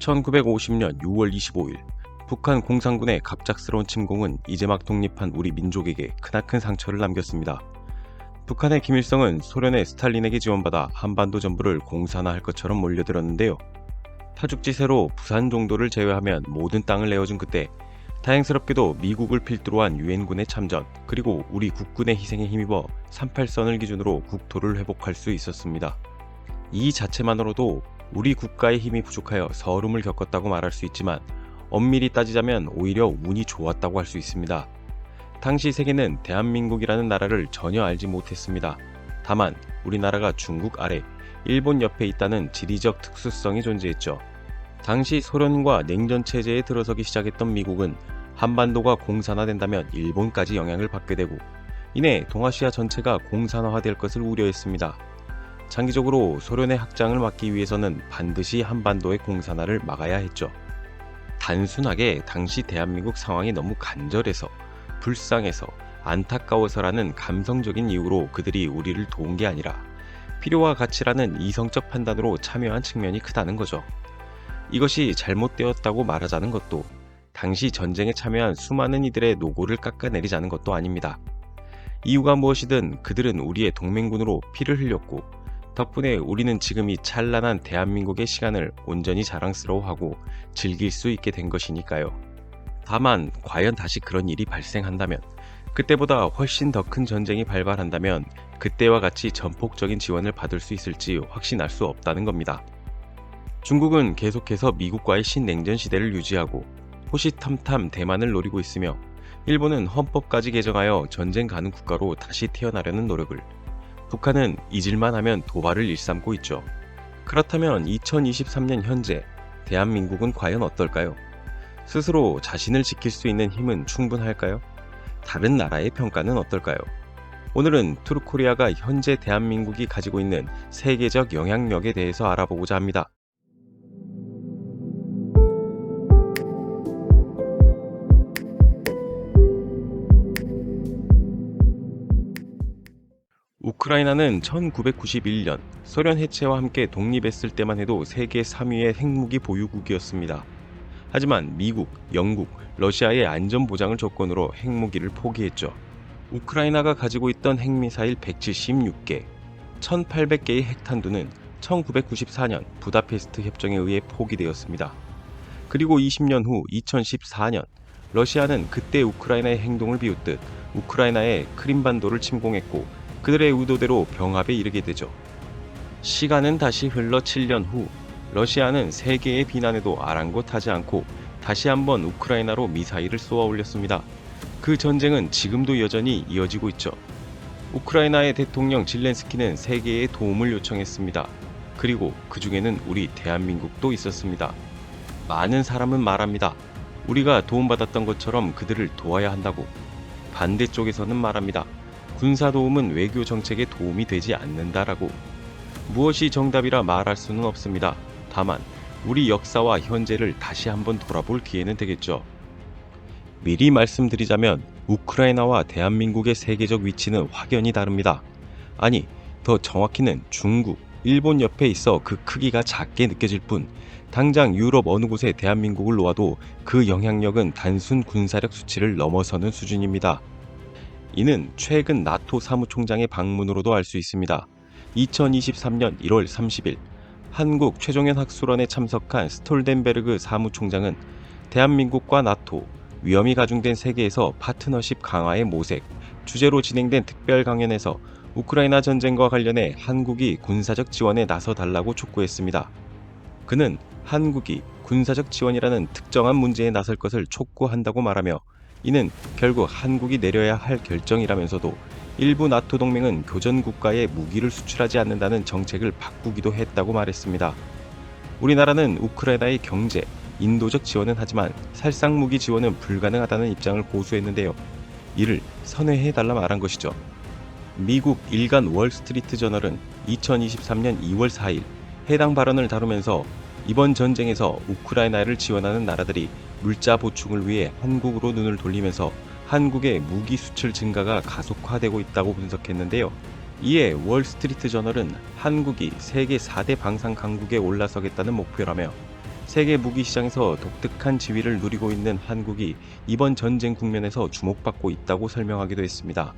1950년 6월 25일 북한 공산군의 갑작스러운 침공은 이제 막 독립한 우리 민족에게 크나큰 상처를 남겼습니다. 북한의 김일성은 소련의 스탈린에게 지원받아 한반도 전부를 공산화할 것처럼 몰려들었는데요. 타죽지세로 부산 정도를 제외하면 모든 땅을 내어준 그때 다행스럽게도 미국을 필두로 한 유엔군의 참전 그리고 우리 국군의 희생에 힘입어 38선을 기준으로 국토를 회복할 수 있었습니다. 이 자체만으로도 우리 국가의 힘이 부족하여 서름을 겪었다고 말할 수 있지만 엄밀히 따지자면 오히려 운이 좋았다고 할 수 있습니다. 당시 세계는 대한민국이라는 나라를 전혀 알지 못했습니다. 다만 우리나라가 중국 아래 일본 옆에 있다는 지리적 특수성이 존재했죠. 당시 소련과 냉전 체제에 들어서기 시작했던 미국은 한반도가 공산화된다면 일본까지 영향을 받게 되고 이내 동아시아 전체가 공산화될 것을 우려했습니다. 장기적으로 소련의 확장을 막기 위해서는 반드시 한반도의 공산화를 막아야 했죠. 단순하게 당시 대한민국 상황이 너무 간절해서 불쌍해서 안타까워서라는 감성적인 이유로 그들이 우리를 도운 게 아니라 필요와 가치라는 이성적 판단으로 참여한 측면이 크다는 거죠. 이것이 잘못되었다고 말하자는 것도 당시 전쟁에 참여한 수많은 이들의 노고를 깎아내리자는 것도 아닙니다. 이유가 무엇이든 그들은 우리의 동맹군으로 피를 흘렸고 덕분에 우리는 지금 이 찬란한 대한민국의 시간을 온전히 자랑스러워하고 즐길 수 있게 된 것이니까요. 다만 과연 다시 그런 일이 발생한다면 그때보다 훨씬 더 큰 전쟁이 발발한다면 그때와 같이 전폭적인 지원을 받을 수 있을지 확신할 수 없다는 겁니다. 중국은 계속해서 미국과의 신냉전 시대를 유지하고 호시탐탐 대만을 노리고 있으며 일본은 헌법까지 개정하여 전쟁 가능 국가로 다시 태어나려는 노력을 북한은 잊을만 하면 도발을 일삼고 있죠. 그렇다면 2023년 현재 대한민국은 과연 어떨까요? 스스로 자신을 지킬 수 있는 힘은 충분할까요? 다른 나라의 평가는 어떨까요? 오늘은 투르코리아가 현재 대한민국이 가지고 있는 세계적 영향력에 대해서 알아보고자 합니다. 우크라이나는 1991년 소련 해체와 함께 독립했을 때만 해도 세계 3위의 핵무기 보유국이었습니다. 하지만 미국, 영국, 러시아의 안전 보장을 조건으로 핵무기를 포기했죠. 우크라이나가 가지고 있던 핵미사일 176개, 1800개의 핵탄두는 1994년 부다페스트 협정에 의해 포기되었습니다. 그리고 20년 후 2014년 러시아는 그때 우크라이나의 행동을 비웃듯 우크라이나의 크림반도를 침공했고 그들의 의도대로 병합에 이르게 되죠. 시간은 다시 흘러 7년 후 러시아는 세계의 비난에도 아랑곳하지 않고 다시 한번 우크라이나로 미사일을 쏘아 올렸습니다. 그 전쟁은 지금도 여전히 이어지고 있죠. 우크라이나의 대통령 질렌스키는 세계에 도움을 요청했습니다. 그리고 그 중에는 우리 대한민국도 있었습니다. 많은 사람은 말합니다. 우리가 도움받았던 것처럼 그들을 도와야 한다고. 반대쪽에서는 말합니다. 군사 도움은 외교 정책에 도움이 되지 않는다라고. 무엇이 정답이라 말할 수는 없습니다. 다만 우리 역사와 현재를 다시 한번 돌아볼 기회는 되겠죠. 미리 말씀드리자면 우크라이나와 대한민국의 세계적 위치는 확연히 다릅니다. 아니, 더 정확히는 중국, 일본 옆에 있어 그 크기가 작게 느껴질 뿐 당장 유럽 어느 곳에 대한민국을 놓아도 그 영향력은 단순 군사력 수치를 넘어서는 수준입니다. 이는 최근 나토 사무총장의 방문으로도 알 수 있습니다. 2023년 1월 30일 한국 최종현 학술원에 참석한 스톨덴베르그 사무총장은 대한민국과 나토, 위험이 가중된 세계에서 파트너십 강화의 모색 주제로 진행된 특별 강연에서 우크라이나 전쟁과 관련해 한국이 군사적 지원에 나서 달라고 촉구했습니다. 그는 한국이 군사적 지원이라는 특정한 문제에 나설 것을 촉구한다고 말하며 이는 결국 한국이 내려야 할 결정이라면서도 일부 나토 동맹은 교전 국가에 무기를 수출하지 않는다는 정책을 바꾸기도 했다고 말했습니다. 우리나라는 우크라이나의 경제, 인도적 지원은 하지만 살상 무기 지원은 불가능하다는 입장을 고수했는데요. 이를 선회해 달라 말한 것이죠. 미국 일간 월스트리트 저널은 2023년 2월 4일 해당 발언을 다루면서 이번 전쟁에서 우크라이나를 지원하는 나라들이 물자 보충을 위해 한국으로 눈을 돌리면서 한국의 무기 수출 증가가 가속화되고 있다고 분석했는데요. 이에 월스트리트 저널은 한국이 세계 4대 방산 강국에 올라서겠다는 목표라며 세계 무기 시장에서 독특한 지위를 누리고 있는 한국이 이번 전쟁 국면에서 주목받고 있다고 설명하기도 했습니다.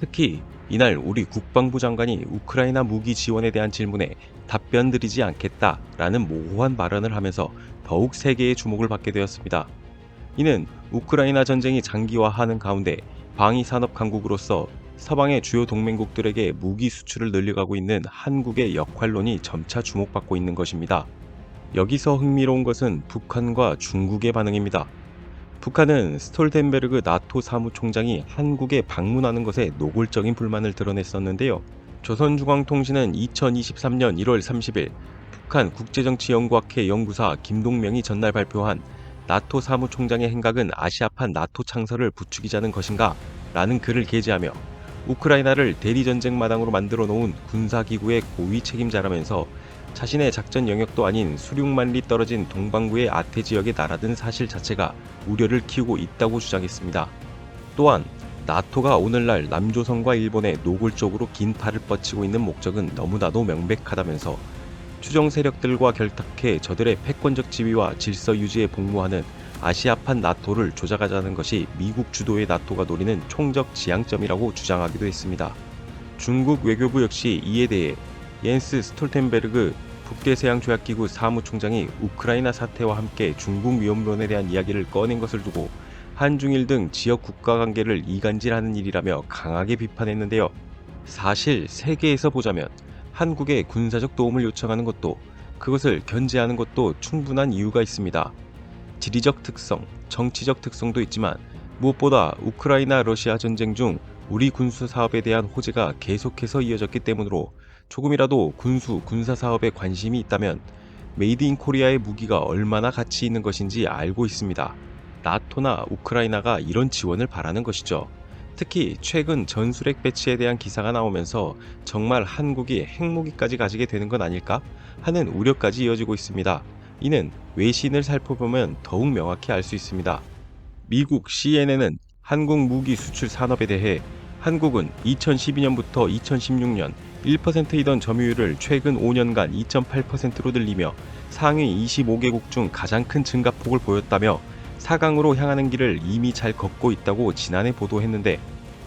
특히 이날 우리 국방부 장관이 우크라이나 무기 지원에 대한 질문에 답변 드리지 않겠다라는 모호한 발언을 하면서 더욱 세계의 주목을 받게 되었습니다. 이는 우크라이나 전쟁이 장기화하는 가운데 방위 산업 강국으로서 서방의 주요 동맹국들에게 무기 수출을 늘려가고 있는 한국의 역할론이 점차 주목받고 있는 것입니다. 여기서 흥미로운 것은 북한과 중국의 반응입니다. 북한은 스톨텐베르그 나토 사무총장이 한국에 방문하는 것에 노골적인 불만을 드러냈었는데요. 조선중앙통신은 2023년 1월 30일 북한 국제정치연구학회 연구사 김동명이 전날 발표한 나토 사무총장의 행각은 아시아판 나토 창설을 부추기자는 것인가? 라는 글을 게재하며 우크라이나를 대리전쟁 마당으로 만들어 놓은 군사기구의 고위 책임자라면서 자신의 작전 영역도 아닌 수륙만 리 떨어진 동반구의 아태 지역에 날아든 사실 자체가 우려를 키우고 있다고 주장했습니다. 또한 나토가 오늘날 남조선과 일본에 노골적으로 긴 팔을 뻗치고 있는 목적은 너무나도 명백하다면서 추정 세력들과 결탁해 저들의 패권적 지위와 질서 유지에 복무하는 아시아판 나토를 조작하자는 것이 미국 주도의 나토가 노리는 총적 지향점이라고 주장하기도 했습니다. 중국 외교부 역시 이에 대해 옌스 스톨텐베르그 북대서양조약기구 사무총장이 우크라이나 사태와 함께 중국 위험론에 대한 이야기를 꺼낸 것을 두고 한중일 등 지역 국가 관계를 이간질하는 일이라며 강하게 비판했는데요. 사실 세계에서 보자면 한국에 군사적 도움을 요청하는 것도 그것을 견제하는 것도 충분한 이유가 있습니다. 지리적 특성, 정치적 특성도 있지만 무엇보다 우크라이나 러시아 전쟁 중 우리 군수 사업에 대한 호재가 계속해서 이어졌기 때문으로 조금이라도 군수 군사 사업에 관심이 있다면 메이드 인 코리아의 무기가 얼마나 가치 있는 것인지 알고 있습니다. 나토나 우크라이나가 이런 지원을 바라는 것이죠. 특히 최근 전술핵 배치에 대한 기사가 나오면서 정말 한국이 핵무기까지 가지게 되는 건 아닐까 하는 우려까지 이어지고 있습니다. 이는 외신을 살펴보면 더욱 명확히 알 수 있습니다. 미국 CNN은 한국 무기 수출 산업에 대해 한국은 2012년부터 2016년 1%이던 점유율을 최근 5년간 2.8%로 늘리며 상위 25개국 중 가장 큰 증가폭을 보였다며 4강으로 향하는 길을 이미 잘 걷고 있다고 지난해 보도했는데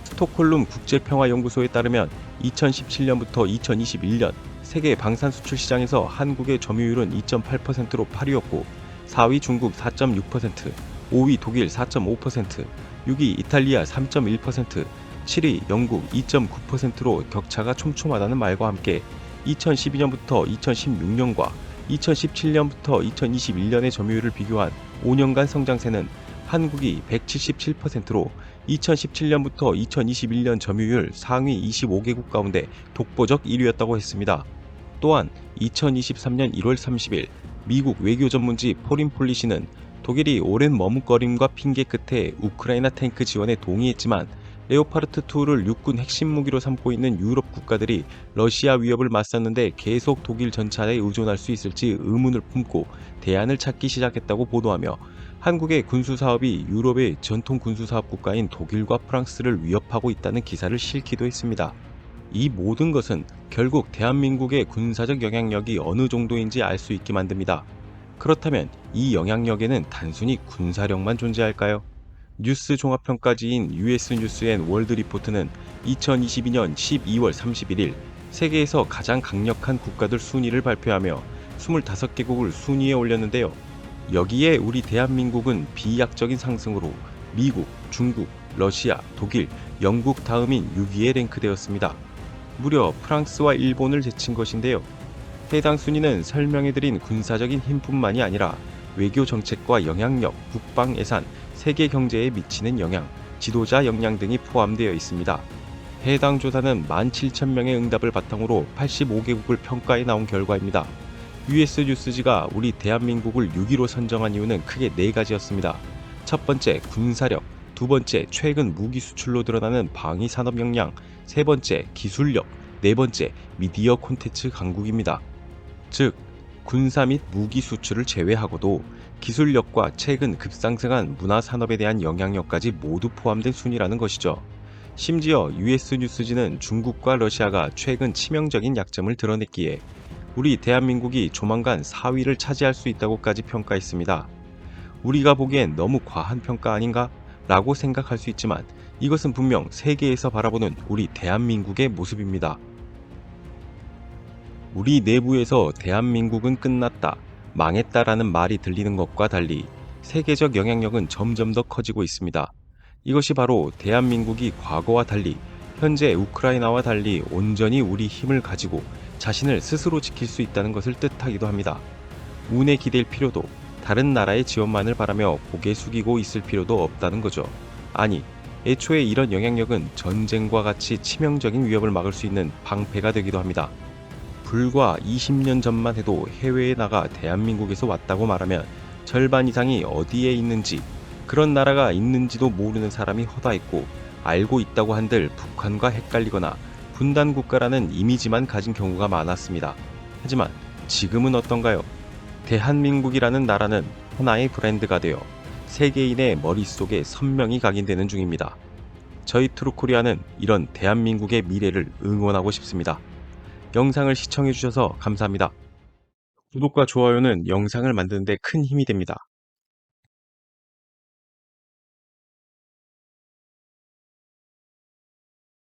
스톡홀름 국제평화연구소에 따르면 2017년부터 2021년 세계 방산 수출 시장에서 한국의 점유율은 2.8%로 8위였고 4위 중국 4.6%, 5위 독일 4.5%, 6위 이탈리아 3.1%, 7위 영국 2.9%로 격차가 촘촘하다는 말과 함께 2012년부터 2016년과 2017년부터 2021년의 점유율을 비교한 5년간 성장세는 한국이 177%로 2017년부터 2021년 점유율 상위 25개국 가운데 독보적 1위였다고 했습니다. 또한 2023년 1월 30일 미국 외교 전문지 포린 폴리시는 독일이 오랜 머뭇거림과 핑계 끝에 우크라이나 탱크 지원에 동의했지만 레오파르트2를 육군 핵심 무기로 삼고 있는 유럽 국가들이 러시아 위협을 맞섰는데 계속 독일 전차에 의존할 수 있을지 의문을 품고 대안을 찾기 시작했다고 보도하며 한국의 군수 사업이 유럽의 전통 군수 사업 국가인 독일과 프랑스를 위협하고 있다는 기사를 실기도 했습니다. 이 모든 것은 결국 대한민국의 군사적 영향력이 어느 정도인지 알 수 있게 만듭니다. 그렇다면 이 영향력에는 단순히 군사력만 존재할까요? 뉴스 종합평가지인 US 뉴스 앤 월드 리포트는 2022년 12월 31일 세계에서 가장 강력한 국가들 순위를 발표하며 25개국을 순위에 올렸는데요. 여기에 우리 대한민국은 비약적인 상승으로 미국, 중국, 러시아, 독일, 영국 다음인 6위에 랭크되었습니다. 무려 프랑스와 일본을 제친 것인데요. 해당 순위는 설명해드린 군사적인 힘뿐만이 아니라 외교 정책과 영향력, 국방 예산, 세계 경제에 미치는 영향, 지도자 역량 등이 포함되어 있습니다. 해당 조사는 17,000명의 응답을 바탕으로 85개국을 평가해 나온 결과입니다. US 뉴스지가 우리 대한민국을 6위로 선정한 이유는 크게 네 가지였습니다. 첫 번째, 군사력. 두 번째, 최근 무기 수출로 드러나는 방위 산업 역량. 세 번째, 기술력. 네 번째, 미디어 콘텐츠 강국입니다. 즉, 군사 및 무기 수출을 제외하고도 기술력과 최근 급상승한 문화 산업에 대한 영향력까지 모두 포함된 순위라는 것이죠. 심지어 US 뉴스지는 중국과 러시아가 최근 치명적인 약점을 드러냈기에 우리 대한민국이 조만간 4위를 차지할 수 있다고까지 평가했습니다. 우리가 보기엔 너무 과한 평가 아닌가? 라고 생각할 수 있지만 이것은 분명 세계에서 바라보는 우리 대한민국의 모습입니다. 우리 내부에서 대한민국은 끝났다, 망했다라는 말이 들리는 것과 달리 세계적 영향력은 점점 더 커지고 있습니다. 이것이 바로 대한민국이 과거와 달리 현재 우크라이나와 달리 온전히 우리 힘을 가지고 자신을 스스로 지킬 수 있다는 것을 뜻하기도 합니다. 운에 기댈 필요도 다른 나라의 지원만을 바라며 고개 숙이고 있을 필요도 없다는 거죠. 아니, 애초에 이런 영향력은 전쟁과 같이 치명적인 위협을 막을 수 있는 방패가 되기도 합니다. 불과 20년 전만 해도 해외에 나가 대한민국에서 왔다고 말하면 절반 이상이 어디에 있는지 그런 나라가 있는지도 모르는 사람이 허다했고 알고 있다고 한들 북한과 헷갈리거나 분단 국가라는 이미지만 가진 경우가 많았습니다. 하지만 지금은 어떤가요? 대한민국이라는 나라는 하나의 브랜드가 되어 세계인의 머릿속에 선명히 각인되는 중입니다. 저희 트루코리아는 이런 대한민국의 미래를 응원하고 싶습니다. 영상을 시청해주셔서 감사합니다. 구독과 좋아요는 영상을 만드는 데 큰 힘이 됩니다.